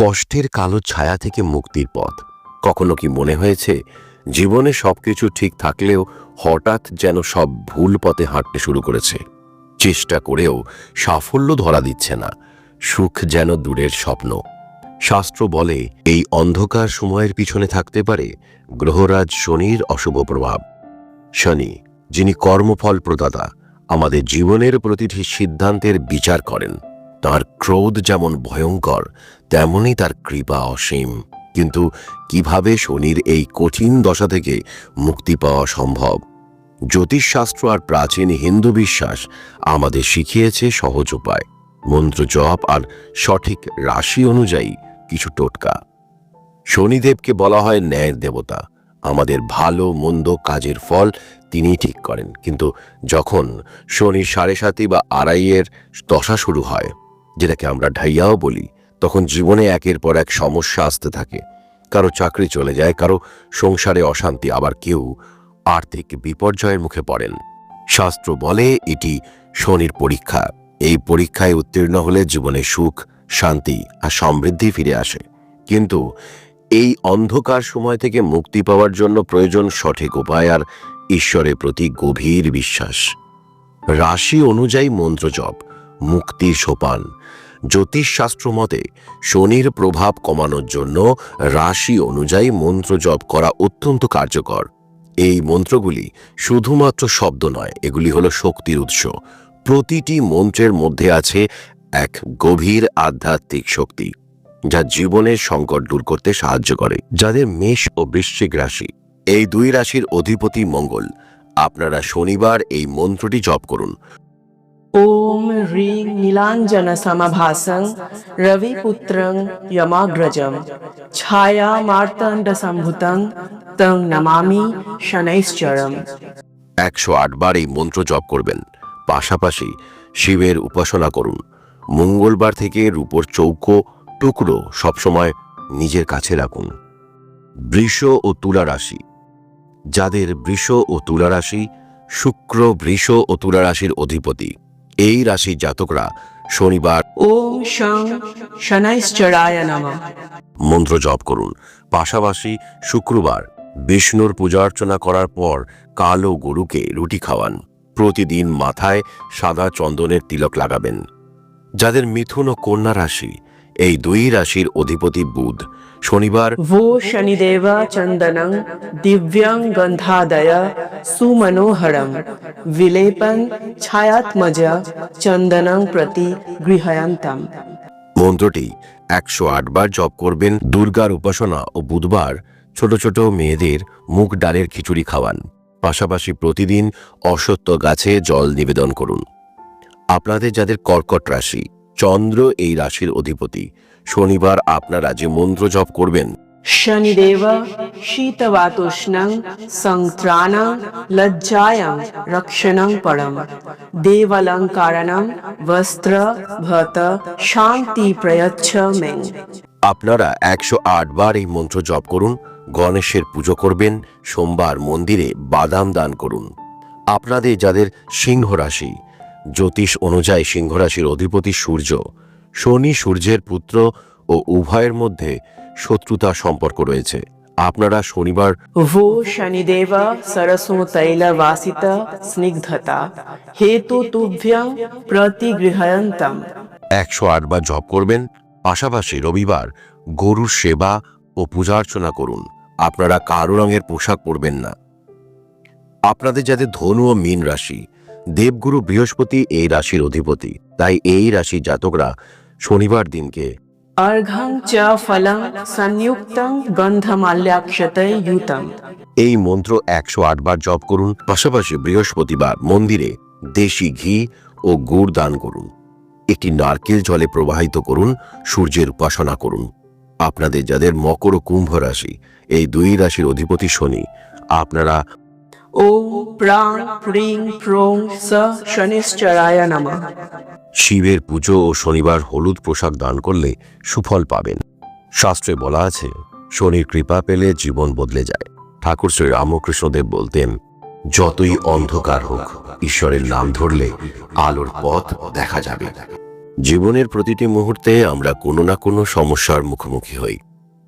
কষ্টের কালো ছায়া থেকে মুক্তির পথ। কখনো কি মনে হয়েছে, জীবনে সবকিছু ঠিক থাকলেও হঠাৎ যেন সব ভুল পথে হাঁটতে শুরু করেছে। চেষ্টা করেও সাফল্য ধরা দিচ্ছে না। সুখ যেন দূরের স্বপ্ন। শাস্ত্র বলে, এই অন্ধকার সময়ের পিছনে থাকতে পারে গ্রহরাজ শনির অশুভ প্রভাব। শনি, যিনি কর্মফল প্রদাতা, আমাদের জীবনের প্রতিটি সিদ্ধান্তের বিচার করেন। তার ক্রোধ যেমন ভয়ঙ্কর, তেমনই তার কৃপা অসীম। কিন্তু কীভাবে শনির এই কঠিন দশা থেকে মুক্তি পাওয়া সম্ভব? জ্যোতিষশাস্ত্র আর প্রাচীন হিন্দু বিশ্বাস আমাদের শিখিয়েছে সহজ উপায়। মন্ত্র জপ আর সঠিক রাশি অনুযায়ী কিছু টোটকা। শনিদেবকে বলা হয় ন্যায়ের দেবতা। আমাদের ভালো, মন্দ কাজের ফল তিনি ঠিক করেন। কিন্তু যখন শনি সাড়ে সাতি বা আড়াইয়ের দশা শুরু হয় যেটাকে আমরা ঢাইয়াও বলি, তখন জীবনে একের পর এক সমস্যা আসতে থাকে। কারও চাকরি চলে যায়, কারও সংসারে অশান্তি, আবার কেউ আর্থিক বিপর্যয়ের মুখে পড়েন। শাস্ত্র বলে এটি শনির পরীক্ষা। এই পরীক্ষায় উত্তীর্ণ হলে জীবনে সুখ, শান্তি আর সমৃদ্ধি ফিরে আসে। কিন্তু এই অন্ধকার সময় থেকে মুক্তি পাওয়ার জন্য প্রয়োজন সঠিক উপায় আর ঈশ্বরের প্রতি গভীর বিশ্বাস। রাশি অনুযায়ী মন্ত্র জপ, মুক্তির সোপান জ্যোতিষশাস্ত্র মতে শনির প্রভাব কমানোর জন্য রাশি অনুযায়ী মন্ত্র জপ করা অত্যন্ত কার্যকর। এই মন্ত্রগুলি শুধুমাত্র শব্দ নয়, এগুলি হলো শক্তির উৎস। প্রতিটি মন্ত্রের মধ্যে আছে এক গভীর আধ্যাত্মিক শক্তি, যা জীবনের সংকট দূর করতে সাহায্য করে, যাদের মেষ ও বৃশ্চিক রাশি। এই দুই রাশির অধিপতি মঙ্গল। আপনারা শনিবার এই মন্ত্রটি জপ করুন। ওম হ্রিং নীলাঞ্জন সমভাসং রবিপুত্রং যমাগ্রজম ছায়া মার্তণ্ড সম্ভূতং তং নমামি শনৈশ্চরম একশো আটবার এই মন্ত্র জপ করবেন। পাশাপাশি শিবের উপাসনা করুন। মঙ্গলবার থেকে রূপোর চৌকো, টুকরো সবসময় নিজের কাছে রাখুন। বৃষ ও তুলা রাশি। যাদের বৃষ ও তুলা রাশি, শুক্র বৃষ ও তুলা রাশির অধিপতি। এই রাশি জাতকরা শনিবার ওম মন্ত্র জপ করুন। পাশাপাশি শুক্রবার বিষ্ণুর পূজা অর্চনা করার পর কালো গরুকে রুটি খাওয়ান। প্রতিদিন মাথায় সাদা চন্দনের তিলক লাগাবেন। যাদের মিথুন ও কন্যা রাশি এই দুই রাশির অধিপতি বুধ। শনিবার ভো শনিদেবা চন্দন দিব্যাং গন্ধাদয়া। सुमनोहरं विलेपन् छायात्मज चन्दनं प्रति गृहयन्तम् মন্ত্রটি একশো বার জপ করবেন দুর্গার উপাসনা ও বুধবার ছোট ছোট মেয়েদের মুখ ডালের খিচুড়ি খাওয়ান পাশাপাশি প্রতিদিন অসত্য গাছে জল নিবেদন করুন আপনাদের যাদের কর্কট রাশি চন্দ্র এই রাশির অধিপতি শনিবার আপনারা যে মন্ত্র জপ করবেন शनिदेव শীতবাতোষ্ণং সংত্রাণং লজ্জায়ং রক্ষণং পরম দেবালঙ্কারণং वस्त्र भत শান্তি प्रयच्छ मे। আপনারা একশো বার এই মন্ত্র জপ করুন, গণেশের পুজো করবেন, সোমবার মন্দিরে বাদাম দান করুন। আপনাদের যাদের সিংহ রাশি জ্যোতিষ অনুযায়ী সিংহরাশির অধিপতি সূর্য, শনি সূর্যের পুত্র ও উভয়ের মধ্যে শত্রুতা সম্পর্ক রয়েছে। আপনারা শনিবার ভো শনিদেবা সরসো তৈলা বাসিতা স্নিগ্ধতা হেতু তুভ্যাং প্রতিগৃহয়ন্তম। একশো আটবার জপ করবেন পাশাপাশি রবিবার গরুর সেবা ও পূজার্চনা করুন। আপনারা কারও রঙের পোশাক পরবেন না। আপনাদের যাতে ধনু ও মীন রাশি দেবগুরু বৃহস্পতি এই রাশির অধিপতি তাই এই রাশির জাতকরা শনিবার দিনকে এই মন্ত্র একশো বার জপ করুন, পাশাপাশি বৃহস্পতিবার মন্দিরে দেশি ঘি ও গুড় দান করুন। একটি নারকেল জলে প্রবাহিত করুন, সূর্যের উপাসনা করুন। আপনাদের যাদের মকর ও কুম্ভ রাশি, এই দুই রাশির অধিপতি শনি, আপনারা শিবের পুজো ও শনিবার হলুদ পোশাক দান করলে সুফল পাবেন। শাস্ত্রে বলা আছে, শনির কৃপা পেলে জীবন বদলে যায়। ঠাকুর শ্রী রামকৃষ্ণদেব বলতেন, যতই অন্ধকার হোক, ঈশ্বরের নাম ধরলে আলোর পথ দেখা যাবে। জীবনের প্রতিটি মুহূর্তে আমরা কোনো না কোনো সমস্যার মুখোমুখি হই।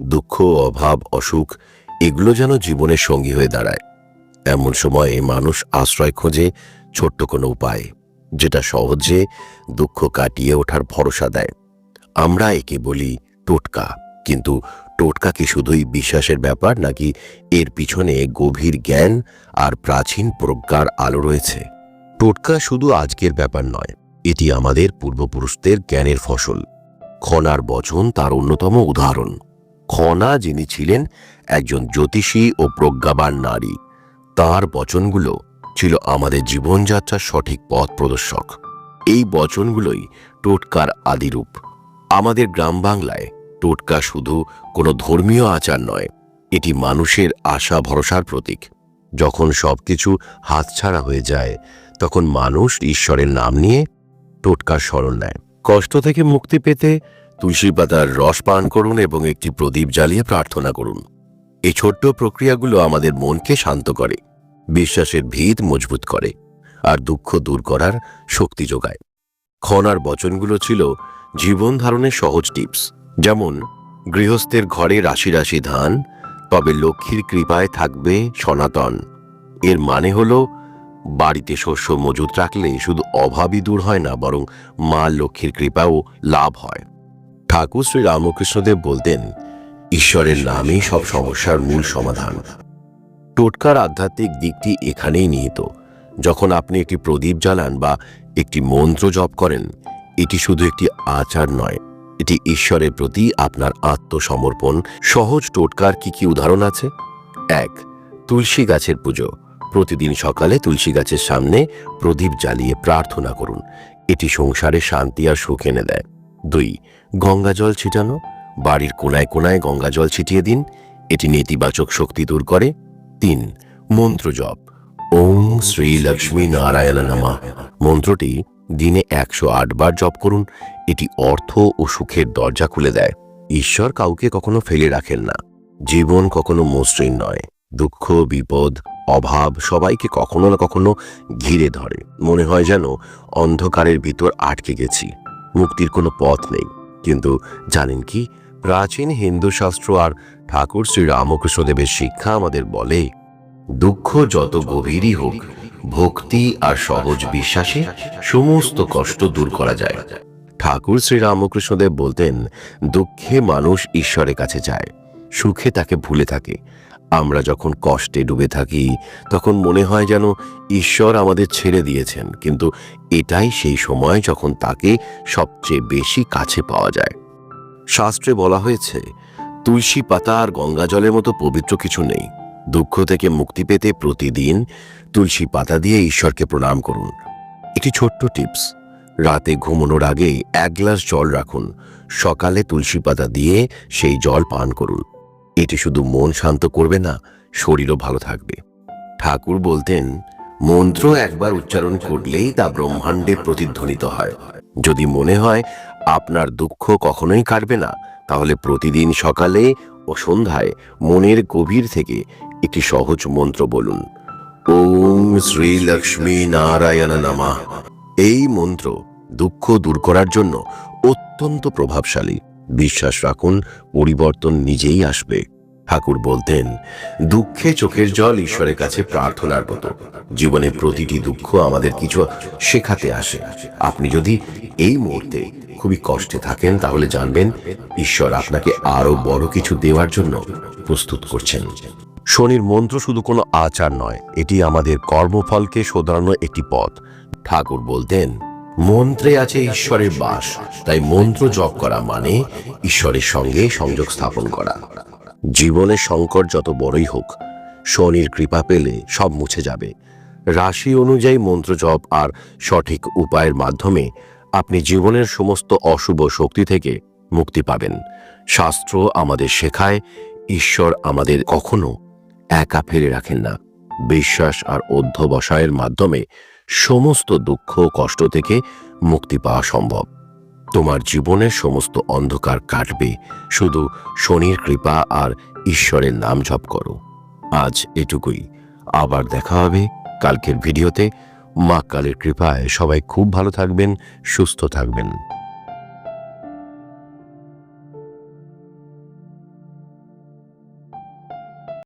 দুঃখ, অভাব, অসুখ, এগুলো যেন জীবনের সঙ্গী হয়ে দাঁড়ায়। এমন সময়ে মানুষ আশ্রয় খোঁজে ছোট্ট কোনো উপায়, যেটা সহজে দুঃখ কাটিয়ে ওঠার ভরসা দেয়। আমরা একে বলি টোটকা, কিন্তু টোটকা কি শুধুই বিশ্বাসের ব্যাপার, নাকি এর পিছনে গভীর জ্ঞান আর প্রাচীন প্রজ্ঞার আলো রয়েছে? টোটকা শুধু আজকের ব্যাপার নয়, এটি আমাদের পূর্বপুরুষদের জ্ঞানের ফসল। খনার বচন তার অন্যতম উদাহরণ। খনা যিনি ছিলেন একজন জ্যোতিষী ও প্রজ্ঞাবান নারী তার বচনগুলো ছিল আমাদের জীবনযাত্রার সঠিক পথ প্রদর্শক। এই বচনগুলোই টোটকার আদিরূপ। আমাদের গ্রাম বাংলায় টোটকা শুধু কোনো ধর্মীয় আচার নয়, এটি মানুষের আশা ভরসার প্রতীক। যখন সব সবকিছু হাতছাড়া হয়ে যায়, তখন মানুষ ঈশ্বরের নাম নিয়ে টোটকার স্মরণ নেয়। কষ্ট থেকে মুক্তি পেতে তুলসী পাতার রস পান করুন এবং একটি প্রদীপ জ্বালিয়ে প্রার্থনা করুন। এই ছোট্ট প্রক্রিয়াগুলো আমাদের মনকে শান্ত করে, বিশ্বাসের ভিত মজবুত করে, আর দুঃখ দূর করার শক্তি যোগায়। খনার বচনগুলো ছিল জীবন ধারণের সহজ টিপস, যেমন, গৃহস্থের ঘরে রাশি রাশি ধান, তবে লক্ষ্মীর কৃপায় থাকবে সনাতন। এর মানে হল, বাড়িতে শস্য মজুত রাখলে শুধু অভাবই দূর হয় না, বরং মা লক্ষ্মীর কৃপাও লাভ হয়। ঠাকুর শ্রী রামকৃষ্ণদেব বলতেন ঈশ্বরের নামেই সব সমস্যার মূল সমাধান। টোটকার আধ্যাত্মিক দিকটি এখানেই নিহিত। যখন আপনি একটি প্রদীপ জ্বালান বা একটি মন্ত্র জপ করেন, এটি শুধু একটি আচার নয়, এটি ঈশ্বরের প্রতি আপনার আত্মসমর্পণ। সহজ টোটকার কি কি উদাহরণ আছে? এক, তুলসী গাছের পুজো। প্রতিদিন সকালে তুলসী গাছের সামনে প্রদীপ জ্বালিয়ে প্রার্থনা করুন। এটি সংসারে শান্তি আর সুখ এনে দেয়। দুই গঙ্গা জল ছিটানো। বাড়ির কোনায় কোনায় গঙ্গা জল ছিটিয়ে দিন। এটি নেতিবাচক শক্তি দূর করে। তিন, মন্ত্র জপ। ওম শ্রী লক্ষ্মী নারায়ণ নামা। মন্ত্রটি দিনে একশো আট বার জপ করুন। এটি অর্থ ও সুখের দরজা খুলে দেয়। ঈশ্বর কাউকে কখনো ফেলে রাখেন না। জীবন কখনো মসৃণ নয়। দুঃখ, বিপদ, অভাব সবাইকে কখনো না কখনো ঘিরে ধরে। মনে হয় যেন অন্ধকারের ভিতর আটকে গেছি। মুক্তির কোনো পথ নেই। কিন্তু জানেন কি? প্রাচীন হিন্দু শাস্ত্র আর ঠাকুর শ্রী রামকৃষ্ণদেবের শিক্ষা আমাদের বলে, দুঃখ যত গভীরই হোক, ভক্তি আর সহজ বিশ্বাসে সমস্ত কষ্ট দূর করা যায়। ঠাকুর শ্রী রামকৃষ্ণদেব বলতেন, দুঃখে মানুষ ঈশ্বরের কাছে যায়, সুখে তাকে ভুলে থাকে। আমরা যখন কষ্টে ডুবে থাকি, তখন মনে হয় যেন ঈশ্বর আমাদের ছেড়ে দিয়েছেন, কিন্তু এটাই সেই সময় যখন তাকে সবচেয়ে বেশি কাছে পাওয়া যায়। শাস্ত্রে বলা হয়েছে, তুলসী পাতা আর গঙ্গা জলের মতো পবিত্র কিছু নেই। দুঃখ থেকে মুক্তি পেতে প্রতিদিন তুলসী পাতা দিয়ে ঈশ্বরকে প্রণাম করুন। একটি ছোট্ট টিপস, রাতে ঘুমানোর আগে এক গ্লাস জল রাখুন। সকালে তুলসী পাতা দিয়ে সেই জল পান করুন। এটি শুধু মন শান্ত করবে না, শরীরও ভালো থাকবে। ঠাকুর বলতেন, মন্ত্র একবার উচ্চারণ করলেই তা ব্রহ্মাণ্ডে প্রতিধ্বনিত হয়। যদি মনে হয় আপনার দুঃখ কখনোই কাটবে না। তাহলে প্রতিদিন সকালে ও সন্ধ্যায় মনের গভীর থেকে একটি সহজ মন্ত্র বলুন। ওম শ্রী লক্ষ্মী নারায়ণ নামা। এই মন্ত্র দুঃখ দূর করার জন্য অত্যন্ত প্রভাবশালী। বিশ্বাস রাখুন, পরিবর্তন নিজেই আসবে। ঠাকুর বলতেন, দুঃখে চোখের জল ঈশ্বরের কাছে প্রার্থনার মতো। জীবনে প্রতিটি দুঃখ আমাদের কিছু শেখাতে আসে। আপনি যদি এই মুহূর্তে খুবই কষ্টে থাকেন, তাহলে জানবেন ঈশ্বর আপনাকে আরও বড় কিছু দেওয়ার জন্য প্রস্তুত করছেন। শনির মন্ত্র শুধু কোনো আচার নয়, এটি আমাদের কর্মফলকে শোধরানোর একটি পথ। ঠাকুর বলতেন, মন্ত্রে আছে ঈশ্বরের বাস, তাই মন্ত্র জপ করা মানে ঈশ্বরের সঙ্গে সংযোগ স্থাপন করা। জীবনের সংকট যত বড়ই হোক, শনির কৃপা পেলে সব মুছে যাবে। রাশি অনুযায়ী মন্ত্র জপ আর সঠিক উপায়ের মাধ্যমে আপনি জীবনের সমস্ত অশুভ শক্তি থেকে মুক্তি পাবেন। শাস্ত্র আমাদের শেখায়, ঈশ্বর আমাদের কখনো একা ফেলে রাখেন না। বিশ্বাস আর অধ্যবসায়ের মাধ্যমে সমস্ত দুঃখ কষ্ট থেকে মুক্তি পাওয়া সম্ভব। তোমার জীবনের সমস্ত অন্ধকার কাটবে। শুধু শনির কৃপা আর ঈশ্বরের নাম জপ করো। আজ এটুকুই। আবার দেখা হবে কালকের ভিডিওতে। মা কালের কৃপায় সবাই খুব ভালো থাকবেন, সুস্থ থাকবেন।